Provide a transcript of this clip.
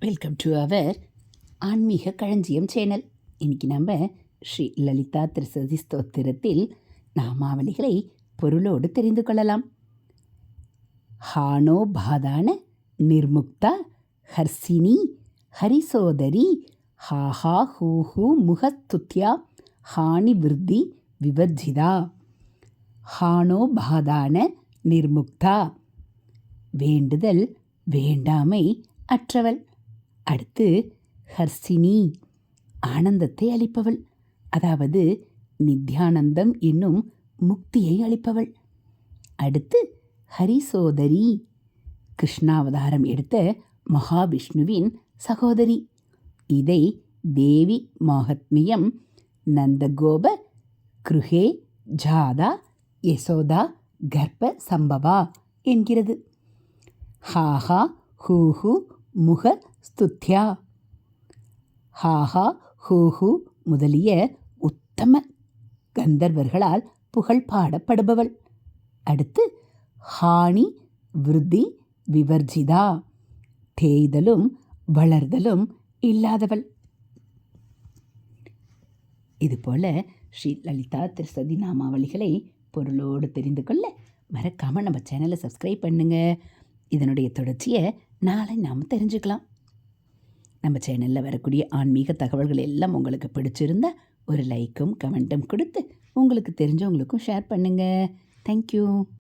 Welcome to our ஆன்மீக களஞ்சியம் channel. இன்றைக்கி நம்ம ஸ்ரீ லலிதா திருசதி ஸ்தோத்திரத்தில் நாமாவளிகளை பொருளோடு தெரிந்து கொள்ளலாம். ஹானோ பாதான நிர்முக்தா ஹர்சினி ஹரிசோதரி ஹாஹா ஹூஹு முகஸ்துத்யா ஹானி விருத்தி விவர்ஜிதா. ஹானோ பாதான நிர்முக்தா வேண்டுதல் வேண்டாமை அற்றவள். அடுத்து ஹர்ஷினி ஆனந்தத்தை அளிப்பவள். அதாவது நித்யானந்தம் என்னும் முக்தியை அளிப்பவள். அடுத்து ஹரிசோதரி கிருஷ்ணாவதாரம் எடுத்த மகாவிஷ்ணுவின் சகோதரி. இதை தேவி மாஹத்மியம் நந்தகோப கிருஹே ஜாதா யசோதா கர்ப்ப சம்பவா என்கிறது. ஹாஹா ஹூஹு முக ஸ்துத்யா ஹாஹா ஹூஹூ முதலிய உத்தம கந்தர்வர்களால் புகழ் பாடப்படுபவள். அடுத்து ஹானி விருத்தி விவர்ஜிதா. தேய்தலும் வளர்தலும் இல்லாதவள். இதுபோல ஸ்ரீ லலிதா திருசதி நாமாவளிகளை பொருளோடு தெரிந்து கொள்ள மறக்காமல் நம்ம சேனலை சப்ஸ்கிரைப் பண்ணுங்கள் இதனுடைய தொடர்ச்சியை நாளை நாம் தெரிஞ்சுக்கலாம். நம்ம சேனலில் வரக்கூடிய ஆன்மீக தகவல்கள் எல்லாம் உங்களுக்கு பிடிச்சிருந்தா ஒரு லைக்கும் கமெண்ட்டும் கொடுத்து உங்களுக்கு தெரிஞ்சவங்களுக்கும் ஷேர் பண்ணுங்கள் தேங்க்யூ